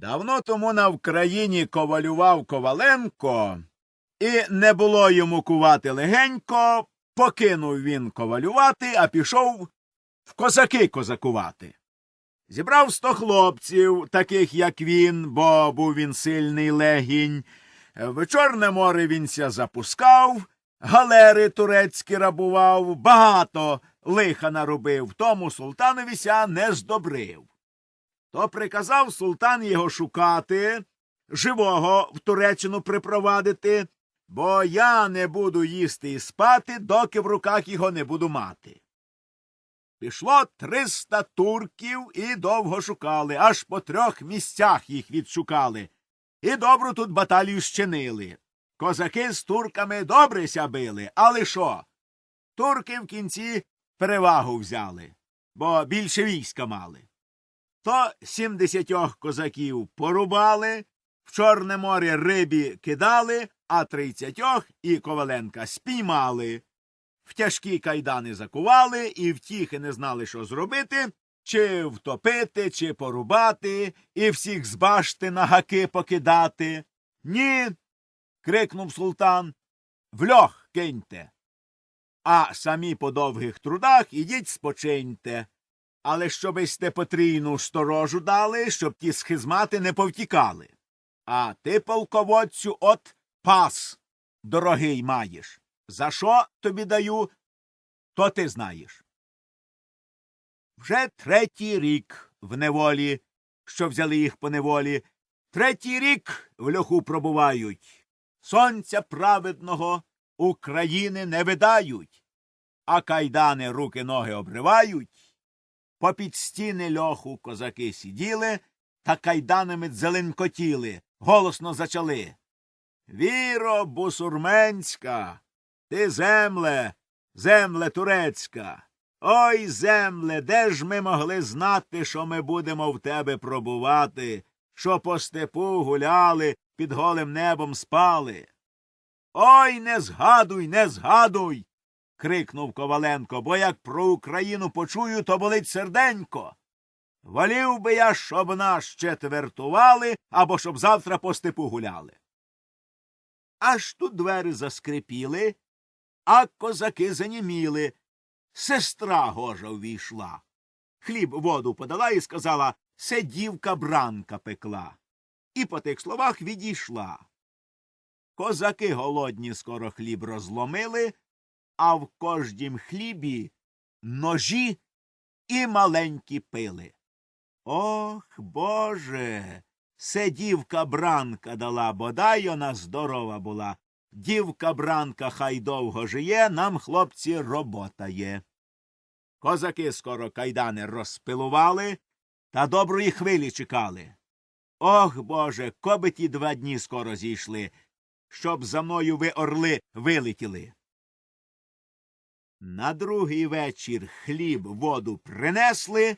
Давно тому на Вкраїні ковалював Коваленко, і не було йому кувати легенько, покинув він ковалювати, а пішов в козаки козакувати. Зібрав сто хлопців, таких як він, бо був він сильний легінь. В Чорне море він ся запускав, галери турецькі рабував, багато лиха наробив, тому султанові ся не здобрив. То приказав султан його шукати, живого в Туреччину припровадити, бо я не буду їсти і спати, доки в руках його не буду мати. Пішло триста турків і довго шукали, аж по трьох місцях їх відшукали. І добру тут баталію щинили. Козаки з турками добре ся били, але що? Турки в кінці перевагу взяли, бо більше війська мали. То сімдесятьох козаків порубали, в Чорне море рибі кидали, а тридцятьох і Коваленка спіймали. В тяжкі кайдани закували і втіхи не знали, що зробити, чи втопити, чи порубати, і всіх з башти на гаки покидати. Ні. крикнув султан. В льох киньте. А самі по довгих трудах ідіть спочиньте. Але щобисте потрійну сторожу дали, щоб ті схизмати не повтікали. А ти, полководцю, от пас дорогий маєш. За що тобі даю, то ти знаєш. Вже третій рік в неволі, що взяли їх по неволі, третій рік в льоху пробувають. Сонця праведного України не видають, а кайдани руки ноги обривають. Попід стіни льоху козаки сиділи та кайданами дзеленкотіли, голосно зачали. Віро бусурменська, ти земле, земле турецька. Ой, земле, де ж ми могли знати, що ми будемо в тебе пробувати, що по степу гуляли, під голим небом спали. Ой, не згадуй, не згадуй. Крикнув Коваленко, бо як про Україну почую, то болить серденько. Волів би я, щоб нас четвертували, або щоб завтра по степу гуляли. Аж тут двері заскрипіли, а козаки заніміли. Сестра гожа ввійшла. Хліб воду подала і сказала Се дівка бранка пекла. І по тих словах відійшла. Козаки голодні скоро хліб розломили, а в кождім хлібі ножі і маленькі пили. Ох, Боже. Се дівка бранка дала, бодай вона здорова була. Дівка бранка хай довго жиє, нам, хлопці, робота є. Козаки скоро кайдани розпилували та доброї хвилі чекали. Ох, Боже, коби ті два дні скоро зійшли, щоб за мною ви орли вилетіли. На другий вечір хліб воду принесли,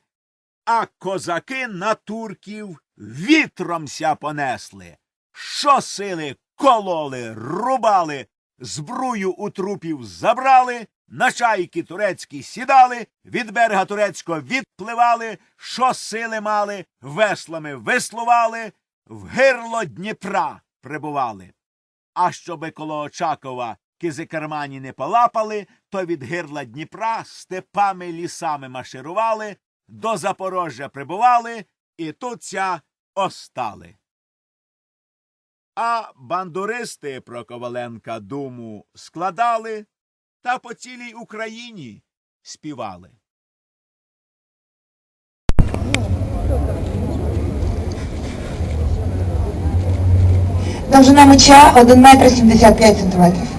а козаки на турків вітром ся понесли. Що сили кололи, рубали, збрую у трупів забрали, на чайки турецькі сідали, від берега турецького відпливали, що сили мали, веслами веслували, в гирло Дніпра прибували. А щоби коло Очакова кизикермані не полапали, то від гирла Дніпра степами лісами марширували, до Запорожжя прибували, і тут ся остали. А бандуристи про Коваленка думу складали та по цілій Україні співали. Довжина меча 1 метр 75 сантиметрів.